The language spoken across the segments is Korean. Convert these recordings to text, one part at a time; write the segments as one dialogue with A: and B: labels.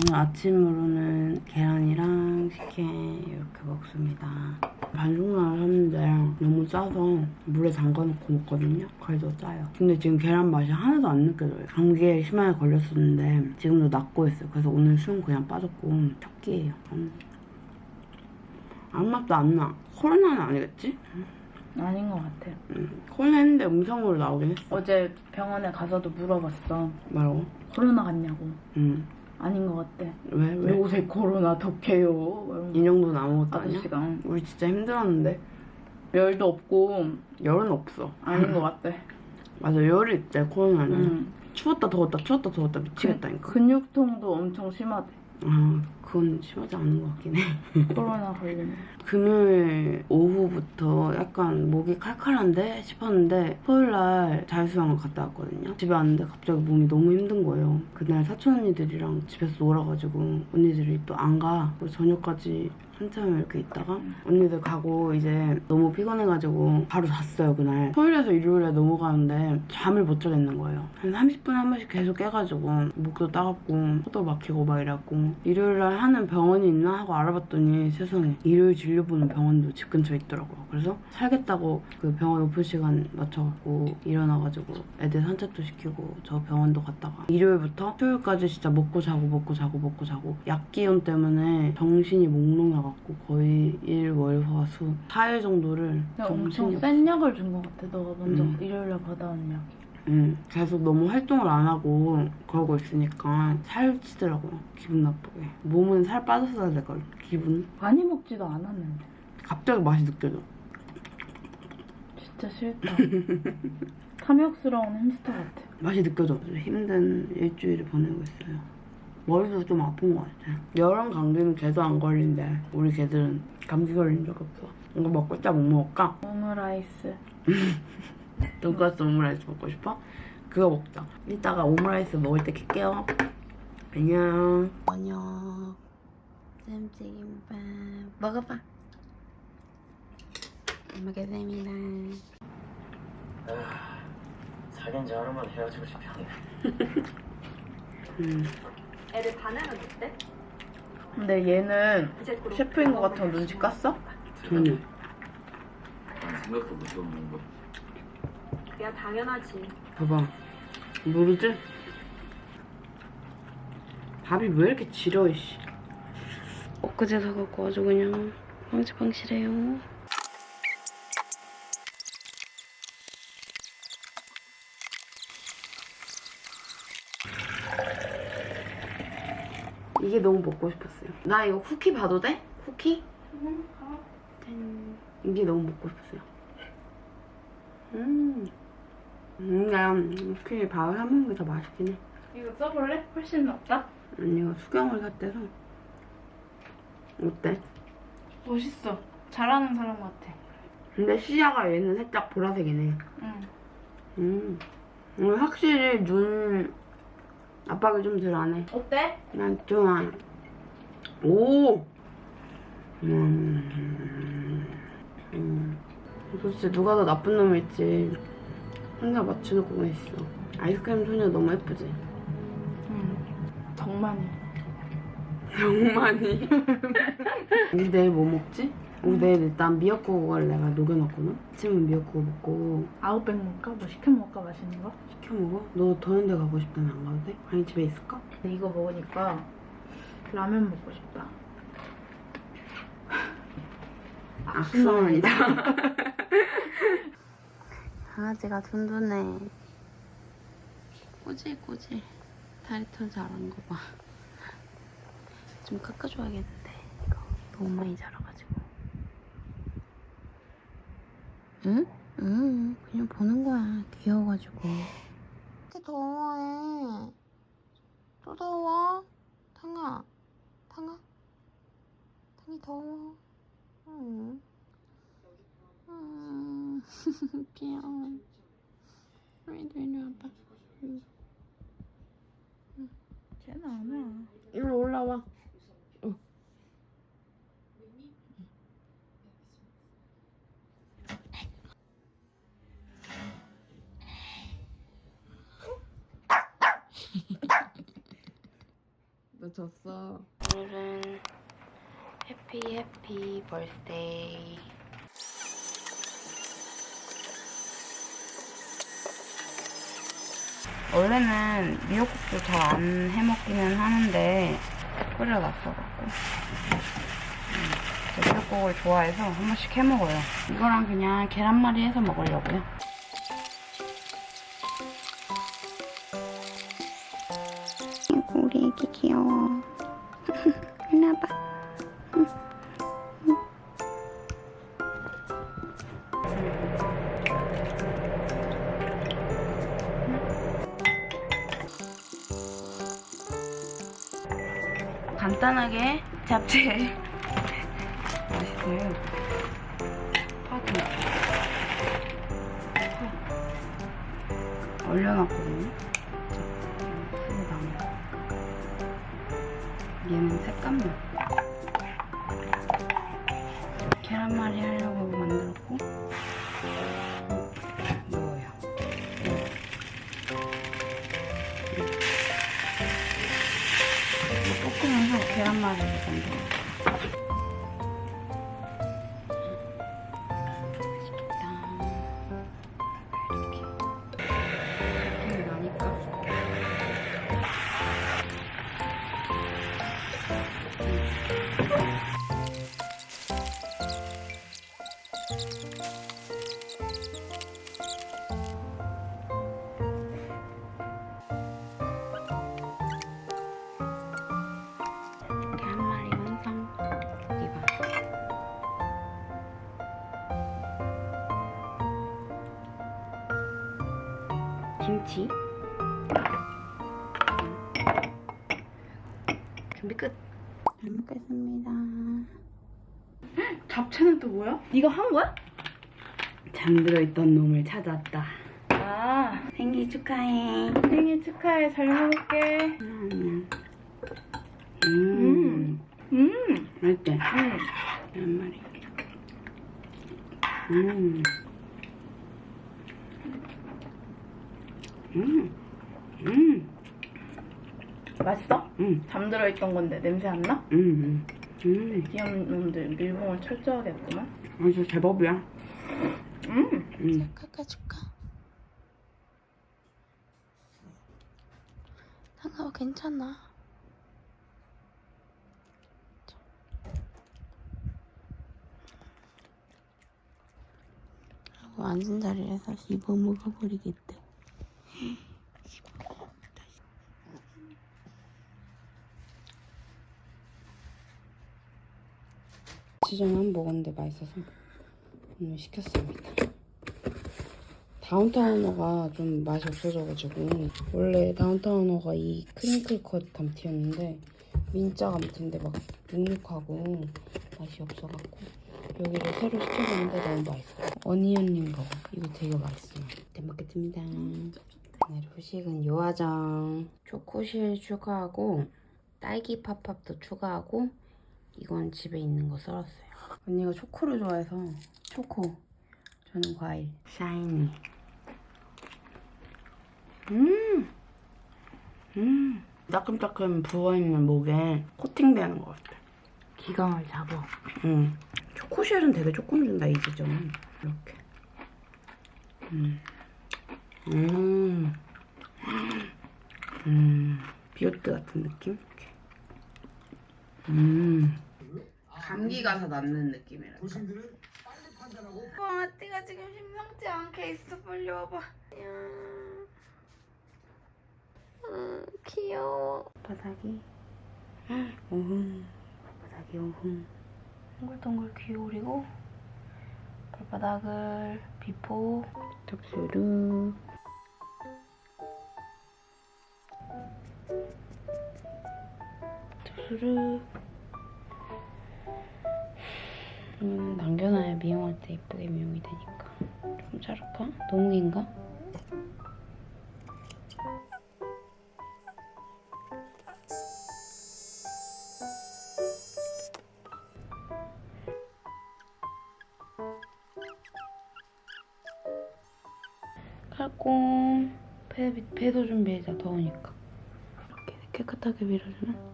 A: 오늘 아침으로는 계란이랑 식혜 이렇게 먹습니다. 반죽란을 샀는데 너무 짜서 물에 담가놓고 먹거든요. 그래서 짜요. 근데 지금 계란 맛이 하나도 안 느껴져요. 감기에 심하게 걸렸었는데 지금도 낫고 있어요. 그래서 오늘 수영 그냥 빠졌고 첫 끼예요. 음. 아무 맛도 안 나. 코로나는 아니겠지?
B: 아닌 것 같아.
A: 음. 코로나 했는데 음성으로 나오긴 했어.
B: 어제 병원에 가서도 물어봤어.
A: 뭐라고?
B: 코로나 같냐고.
A: 음.
B: 아닌 것 같대.
A: 왜? 왜?
B: 요새 코로나 덕해요.
A: 이 정도는 아무것도 아니야?
B: 아저씨가 응.
A: 우리 진짜 힘들었는데
B: 열도 없고
A: 열은 없어.
B: 아닌 것 같대.
A: 맞아 열이 있대 코로나는.
B: 응.
A: 추웠다 더웠다 추웠다 더웠다 미치겠다니까.
B: 근육통도 엄청 심하대.
A: 아 그건 심하지 않은 것 같긴 해.
B: 코로나 걸리면.
A: 금요일 오후부터 약간 목이 칼칼한데 싶었는데 토요일날 자유수영을 갔다 왔거든요. 집에 왔는데 갑자기 몸이 너무 힘든 거예요. 그날 사촌 언니들이랑 집에서 놀아가지고 언니들이 또 안 가. 저녁까지 한참 이렇게 있다가 언니들 가고 이제 너무 피곤해가지고 바로 잤어요 그날. 토요일에서 일요일에 넘어가는데 잠을 못 자겠는 거예요. 한 30분에 한 번씩 계속 깨가지고 목도 따갑고 코도 막히고 막 이래갖고 일요일날 하는 병원이 있나 하고 알아봤더니 세상에 일요일 진료 보는 병원도 집 근처에 있더라고요. 그래서 살겠다고 그 병원 오픈 시간 맞춰갖고 일어나가지고 애들 산책도 시키고 저 병원도 갔다가 일요일부터 토요일까지 진짜 먹고 자고 먹고 자고 먹고 자고 약 기운 때문에 정신이 몽롱해갖고 거의 일, 월, 화, 수 4일 정도를 정신이
B: 엄청. 센 약을 준 것 같아. 너가 먼저
A: 음.
B: 일요일날 받아온 약.
A: 음, 계속 너무 활동을 안 하고 그러고 있으니까 살찌더라고요. 기분 나쁘게. 몸은 살 빠졌어야 될걸. 기분.
B: 많이 먹지도 않았는데.
A: 갑자기 맛이 느껴져.
B: 진짜 싫다. 탐욕스러운 햄스터 같아.
A: 맛이 느껴져. 힘든 일주일을 보내고 있어요. 머리도 좀 아픈 것 같아. 여름 감기는 개도 안 걸린대. 우리 개들은 감기 걸린 적 없어. 이거 먹고 있다 못 먹을까?
B: 오므라이스.
A: 돈가스 오므라이스 먹고 싶어? 그거 먹자. 이따가 오므라이스 먹을 때 킬게요. 안녕. 안녕. 쌤튀김밥 먹어봐. 잘 먹겠습니다.
C: 사귄 지 하루만 헤어지고 싶었네.
A: 음.
D: 애들 반응은 어때?
B: 근데 얘는 셰프인 것 같은 눈치 깠어?
A: 전혀.
C: 난 생각도 못해보는 거.
D: 야 당연하지
A: 봐봐. 모르지? 밥이 왜 이렇게 지려, 이씨. 엊그제 사갖고 아주 그냥 방치방치래요. 이게 너무 먹고 싶었어요. 나 이거 쿠키 봐도 돼? 쿠키? 짠. 이게 너무 먹고 싶었어요. 음. 음, 난 쿠키 밥을 해먹는 게 더 맛있긴 해.
B: 이거 써볼래? 훨씬 낫다.
A: 언니가 수경을 샀대서. 어때?
B: 멋있어. 잘하는 사람 같아.
A: 근데 시야가 얘는 살짝 보라색이네.
B: 응.
A: 음. 오늘 확실히 눈 압박이 좀 덜 하네.
B: 어때?
A: 난 좋아. 오! 음. 음. 도대체 누가 더 나쁜 놈일지 혼자 맞춰놓고 있어. 아이스크림 소녀 너무 예쁘지?
B: 응. 덕만이.
A: 영만이. 우리 내일 뭐 먹지? 우리 내일 일단 미역국을 내가 녹여놨거든? 아침은 미역국 먹고
B: 아웃백 먹을까? 뭐 시켜 먹을까? 맛있는 거?
A: 시켜 먹어? 너 더운 데 가고 싶다면 안 가도 돼? 아니 집에 있을까?
B: 근데 이거 먹으니까 라면 먹고 싶다.
A: 악순환이다. 강아지가 든든해. 꼬질꼬질. 다리 털 자란 거 봐. 좀 깎아줘야겠는데. 이거 너무 많이 자라가지고. 응? 응. 그냥 보는 거야. 귀여워가지고. 이렇게 더워해. 또 더워? 탕아. 탕아. 탕이 더워. 응. 음, 귀여워. 우리도 이리 와봐. 응.
B: 쟤는 안 와.
A: 이리 올라와. 어. 너 졌어. 오늘은 해피 해피 벌스데이. 원래는 미역국도 잘 안 해먹기는 하는데 끓여놨어갖고 음, 저 미역국을 좋아해서 한 번씩 해먹어요. 이거랑 그냥 계란말이 해서 먹으려고요. 우리 애기 귀여워. 일로 와봐. 간단하게 잡채. 맛있어요. 파도. 파. 얼려놨거든요. 쓰고 나면. 얘는 색감만. 볶으
B: 잡채는 또 뭐야? 이거 한 거야?
A: 잠들어 있던 놈을 찾았다.
B: 아
A: 생일 축하해.
B: 생일 축하해 잘 먹을게.
A: 음. 음.
B: 음.
A: 맛있지?
B: 음.
A: 계란말이. 음. 음. 음.
B: 맛있어?
A: 음.
B: 잠들어 있던 건데 냄새 안 나?
A: 음. 음.
B: 귀여운 놈들 밀봉을 철저하게 했구만.
A: 아주 제법이야.
B: 음.
A: 음.
E: 깎아줄까? 상아가 괜찮아. 하고 앉은 자리에서 씹어 먹어버리겠대.
A: 한 먹었는데 맛있어서 오늘 시켰습니다. 다운타운어가 좀 맛이 없어져가지고 원래 다운타운어가 이 크링클 컷 감튀였는데 민짜 감튀인데 막 눅눅하고 맛이 없어갖고 여기를 새로 시켜봤는데 너무 맛있어요. 어니언링 버거 이거 되게 맛있어요. 잘 먹겠습니다. 오늘 후식은 요화정 초코실 추가하고 딸기 팝팝도 추가하고 이건 집에 있는 거 썰었어요. 언니가 초코를 좋아해서 초코. 저는 과일. 샤이니. 음! 음! 따끔따끔 부어있는 목에 코팅되는 것 같아. 기강을 잡아. 응. 초코쉘은 되게 조금 준다, 이 지점은. 이렇게. 음. 음. 음. 비오트 같은 느낌? 이렇게. 음. 감기가 다 낫는 느낌이랄까. 와, 띠가 지금 심상치 않게 있어. 빨리 와봐. 야. 음, 귀여워. 바닥이. 오흥. 바닥이 오흥. 동글동글 귀오리고 발바닥을 비포 tap수룩 tap수룩 음, 남겨놔야 미용할 때 예쁘게 미용이 되니까 좀 자를까? 너무 긴가? 칼공 배, 배도 준비해자 더우니까 이렇게 깨끗하게 밀어주면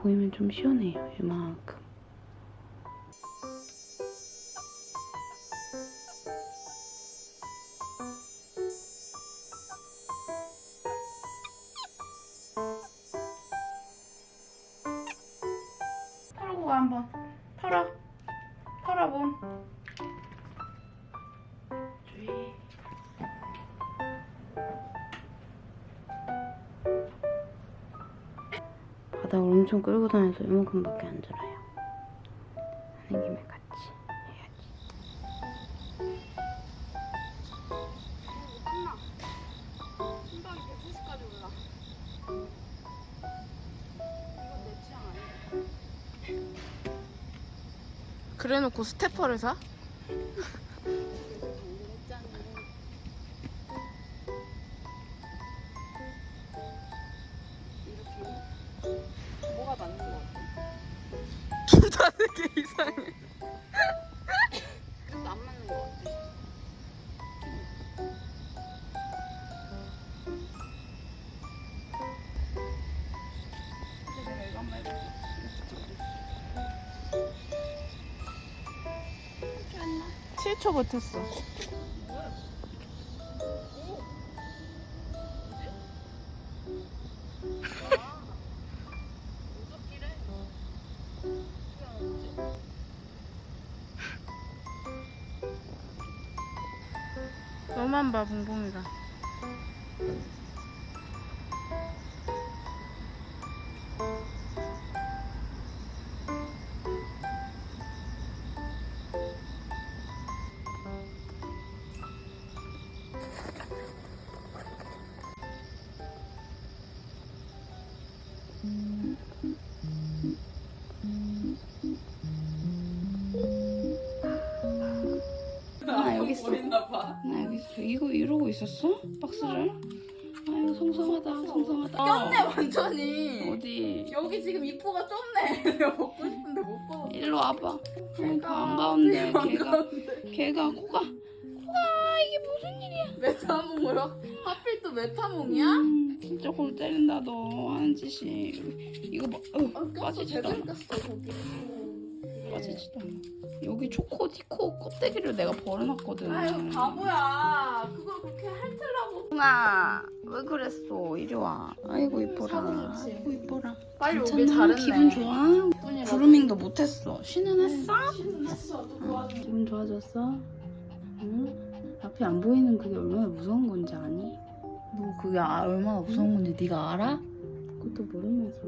A: 보이면 좀 시원해요. 이만큼. 바닥을 엄청 끌고 다녀서 이만큼밖에 안 들어요. 하는 김에 같이 해야지.
E: 그래놓고 스테퍼를 사? 7초 버텼어. 너만 봐, 봉봉이가.
A: 이거 이러고 있었어? 박스를? 아유 성성하다 성성하다.
B: 꼈네 완전히.
A: 어디?
B: 여기 지금 입구가 좁네. 내가 먹고 싶은데 못 먹어.
A: 일로 와봐. 아이고 반가운데 걔가 걔가 코가
B: 메타몽으로? 하필 또 메타몽이야?
A: 음, 진짜 골 때린다 너 하는 짓이. 이거 봐. 어,
B: 아, 꼈어
A: 빠지지도
B: 제대로
A: 않아.
B: 꼈어 거기.
A: 빠지지도 않아. 여기 초코 티코 껍데기를 내가 버려놨거든.
B: 아유 바보야. 그걸 그렇게 핥으려고.
A: 아, 왜 그랬어? 이리 와. 아이고 이뻐라.
B: 사고 좋지.
A: 아이고 이뻐라.
B: 빨리 오길
A: 괜찮아?
B: 잘했네.
A: 기분 좋아?
B: 뿐이라도.
A: 그루밍도 못했어. 쉬는 했어?
B: 신은 했어. 또 도와줘.
A: 기분 좋아졌어? 응? 앞이 안 보이는 그게 얼마나 무서운 건지 아니? 너 그게 아- 얼마나 무서운 건지 네가 알아? 그것도 모르면서